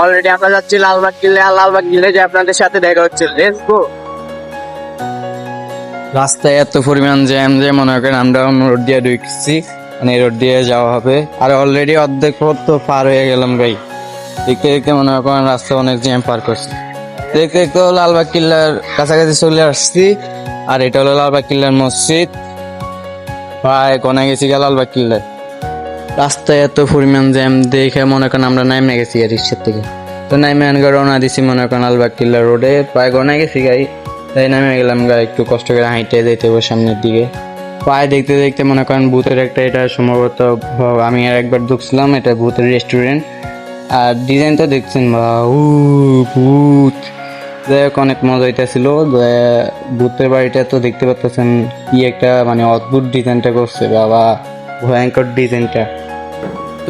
Already আমরা যাচ্ছি লালবাগ কিল্লে আর লালবাগ কিল্লে যে আপনাদের সাথে দেখা হচ্ছে। লেটস গো রাস্তায় এত পরিমাণ জ্যাম যে মনে করেন আমরা রোড দিয়ে ঢুকছি মানে রোড দিয়ে যাওয়া হবে। আর অলরেডি অর্ধেক পথ তো পার হয়ে গেলাম ভাই। দেখতে দেখতে মনে করেন রাস্তা অনেক জ্যাম পার করছি। দেখতে দেখতে লালবাগ কিল্লার কাছাকাছি চলে আসছি, আর এটা হলো লালবাগ কিল্লার মসজিদ। প্রায় কোনে গেছি গেল লালবাগ কিল্লায়। রাস্তায় এত পরিমাণ জ্যাম দেখে মনে করেন আমরা নাইমে গেছি আর রিক্সার থেকে। তো নাইমে আনগে রওনা দিছি মনে করেন লালবাগ কিল্লা রোডে প্রায় গনে গেছি গাই তাই নামে গেলাম গা একটু কষ্ট করে হাইটে যেতে হবে সামনের দিকে। পায়ে দেখতে দেখতে মনে করেন ভূতের একটা এটা সম্ভবত আমি আর একবার ঢুকছিলাম, এটা ভূতের রেস্টুরেন্ট আর ডিজাইনটা দেখছেন বা উ ভূত। যাই হোক, অনেক মজা হইতেছিল। ভূতের বাড়িটা তো দেখতে পাচ্ছেন কি একটা মানে অদ্ভুত ডিজাইনটা করছে, বাবা। ভয়ঙ্কর ডিজাইনটা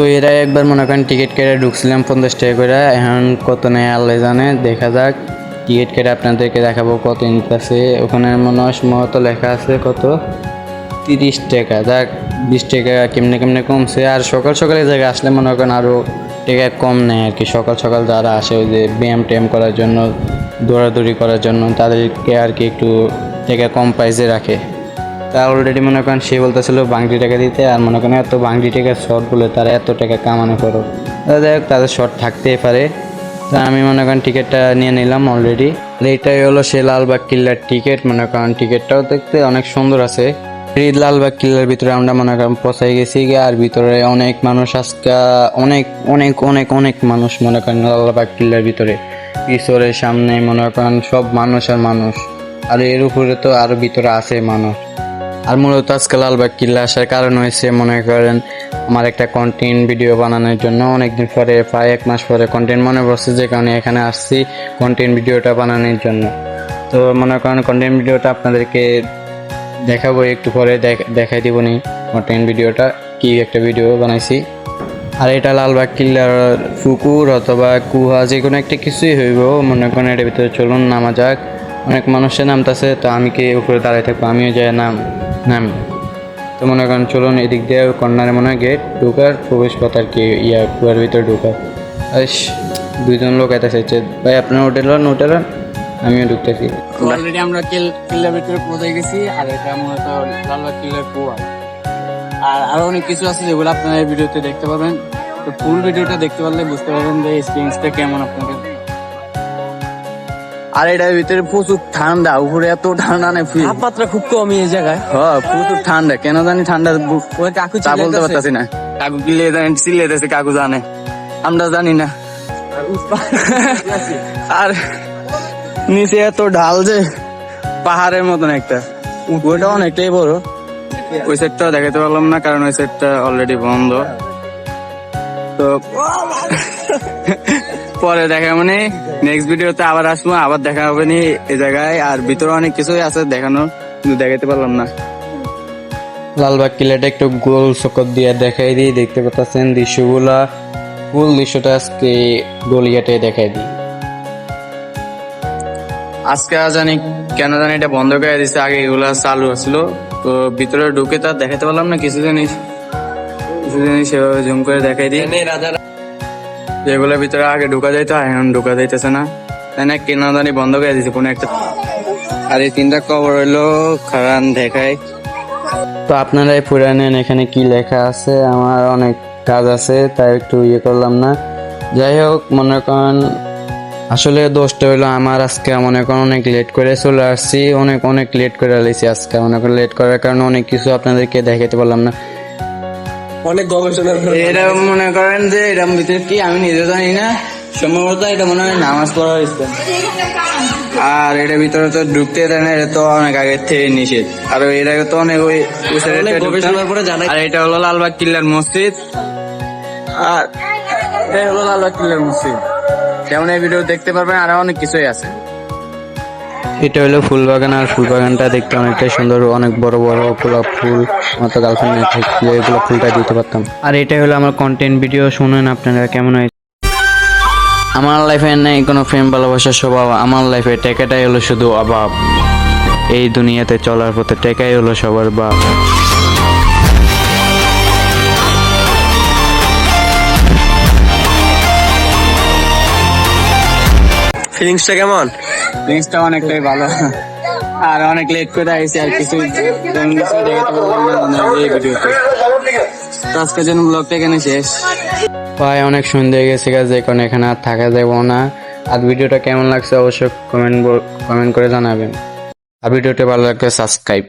তো এরা একবার মনে করেন টিকিট কেটে ঢুকছিলাম পঞ্চাশ টাকা করে। এখন কত নেয় আল্লাহ জানে, দেখা যাক। টিকিট কেটে আপনাদেরকে দেখাবো কত নিতেছে। ওখানে মনে হয় সম্ভবত লেখা আছে কত? তিরিশ টাকা। যাক, বিশ টাকা কেমনে কেমনে কমছে। আর সকাল সকালে জায়গায় আসলে মনে করেন আরও টাকা কম নেয় আর কি। সকাল সকাল যারা আসে ওই যে ব্যায়াম ট্যায়াম করার জন্য, দৌড়াদৌড়ি করার জন্য, তাদেরকে আর কি একটু টাকা কম প্রাইসে রাখে। তা অলরেডি মনে করেন সে বলতেছিল বাংলি টাকা দিতে, আর মনে করেন এত বাংলি টাকা শর্ট বলে তারা এত টাকা কামানো করো যাই হোক, তাদের শর্ট থাকতেই পারে। তা আমি মনে করেন টিকিটটা নিয়ে নিলাম অলরেডি এইটাই হলো সে লালবাগ কিল্লার টিকিট মনে করেন টিকিটটাও দেখতে অনেক সুন্দর আছে। এই লালবাগ কিল্লার ভিতরে আমরা মনে করেন পৌঁছাই গেছি আর ভিতরে অনেক মানুষ আজকে, অনেক অনেক অনেক অনেক মানুষ মনে করেন লালবাগ কিল্লার ভিতরে। ঈশ্বরের সামনে মনে করেন সব মানুষ আর মানুষ। আর এর উপরে তো আরও ভিতরে আছে মানুষ। আর মূলত আজকে লালবাগ কিল্লা আসার কারণ হয়েছে, মনে করেন আমার একটা কন্টেন্ট ভিডিও বানানোর জন্য অনেকদিন পরে, প্রায় এক মাস পরে কন্টেন্ট মনে পড়ছে যে কারণে এখানে আসছি কন্টেন্ট ভিডিওটা বানানোর জন্য। তো মনে করেন কন্টেন্ট ভিডিওটা আপনাদেরকে দেখাবো, একটু পরে দেখ- দেখাই দিব নি কন্টেন্ট ভিডিওটা কি একটা ভিডিও বানাইছি। আর এটা লালবাগ কিল্লার পুকুর অথবা কুহা যে কোনো একটা কিছুই হইব, মনে করেন এটার ভিতরে চলুন, নামা যাক। অনেক মানুষের নামতাছে, তো আমি কি উপরে দাঁড়াই থাকব? আমিও যাই নাম নাম। তো মনে করেন, চলুন এদিক দিয়ে, কর্নারে মনে হয় গেট ঢুকার প্রবেশ পথ আর কি, ইয়া, কুয়ার ভিতরে ঢুকার। আইস, দুইজন লোক এতে চাইছে ভাই, আপনার হোটেল হন হোটেল আমিও ঢুকতেছি। অলরেডি আমরা কিল্লার ভিতরে পৌঁছে গেছি, আর এটা মূলত লালবাগ কিল্লার কুয়া। আর আরও অনেক কিছু আছে যেগুলো আপনারা এই ভিডিওতে দেখতে পাবেন তো ফুল ভিডিওটা দেখতে পারলে বুঝতে পারবেন যে এক্সপিরিয়েন্সটা কেমন আপনাদের। আর এটার ভিতরে প্রচুর ঠান্ডা উপরে এত ঠান্ডা নেই ফিল তাপমাত্রা খুব কম এই জায়গায়। হ্যাঁ প্রচুর ঠান্ডা কেন জানি ঠান্ডা ওই কাকু চা বলতে। পারতাছি না। কাকু কিলে জানেন চিল্লাইতেছে কাকু জানে। আমরা জানি না। আর নিচে এত ঢাল যে পাহাড়ের মতন একটা। ওইটা অনেকটাই বড়। ওই সাইডটা দেখাতে পারলাম না কারণ ওই সাইডটা অলরেডি বন্ধ। তো পরে দেখা মানে নেক্সট ভিডিওতে আবার আসব আবার দেখা হবে নি এই জায়গায়। আর ভিতরে অনেক কিছুই আছে দেখানো কিন্তু দেখাতে পারলাম না। লালবাগ কিলাটা একটু গোল চকর দিয়ে দেখাই দিই দেখতে পাচ্ছেন দৃশ্যগুলা। ফুল দৃশ্যটা আজকে গলিয়াটে দেখাই দিই। আজকে জানি কেন জানি এটা বন্ধ করে দিচ্ছে আগে এগুলা চালু ছিল তো ভিতরে ঢুকে তো আর দেখাতে পারলাম না কিছু জিনিস। কিছু জিনিস সেভাবে জুম করে দেখাই দিই। রাজা যেগুলো ভিতরে আগে ঢোকা যাইতো, এখন ঢোকা যাইতেছে না। তাই না কেনা জানি বন্ধ করে দিছে, কোনো একটা আর এই তিনটা কবর হইল খারান দেখায়। তো আপনারাই পুরা নেন এখানে কি লেখা আছে? আমার অনেক কাজ আছে, তাই একটু ইয়ে করলাম না। যাই হোক, মনে করেন আসলে দোষটা হইল আমার আজকে। মনে করেন অনেক লেট করে চলে আসছি, অনেক অনেক লেট করে আলাইছি আজকে। মনে করেন লেট করার কারণে অনেক কিছু আপনাদেরকে দেখাতে পারলাম না। অনেক গবেষণা এটা মনে করেন যে ভিতরে কি আমি নিজে জানি না। সম্ভবত এটা মনে হয় নামাজ পড়ার স্থান আর এটার ভিতরে তো ঢুকতে দেয় না এটা তো অনেক আগে থেকে নিষেধ। আর আগে তো অনেক ওই। গবেষণার পরে জানা আর এটা হলো লালবাগ কিল্লার মসজিদ। আর এটা হলো লালবাগ কিল্লার মসজিদ। যেমন এই ভিডিও দেখতে পারবেন আরও অনেক কিছুই আছে। এটা হলো ফুল বাগান আর ফুল বাগানটা দেখতে অনেকটাই সুন্দর, অনেক বড় বড় গোলাপ ফুল, আমার তো গার্লফ্রেন্ড এগুলো ফুলটা দিতে পারতাম। আর এটা হলো আমার কন্টেন্ট ভিডিও শুনেন আপনারা কেমন হয়েছে আমার লাইফে নেই কোনো প্রেম ভালোবাসার স্বভাব, আমার লাইফে টেকাটাই হলো শুধু অভাব। এই দুনিয়াতে চলার পথে টেকাই হলো সবার বাপ। ফিলিংসটা কেমন? জিনিসটা অনেকটাই ভালো। আর অনেক লেট করে আইসি আর কিছু আজকের জন্য ব্লগটা এখানে শেষ। ভাই, অনেক সুন্দর গেছে গাছ এখন এখানে আর থাকা যাব না। আর ভিডিওটা কেমন লাগছে অবশ্যই কমেন্ট কমেন্ট করে জানাবেন। আর ভিডিওটা ভালো লাগলে সাবস্ক্রাইব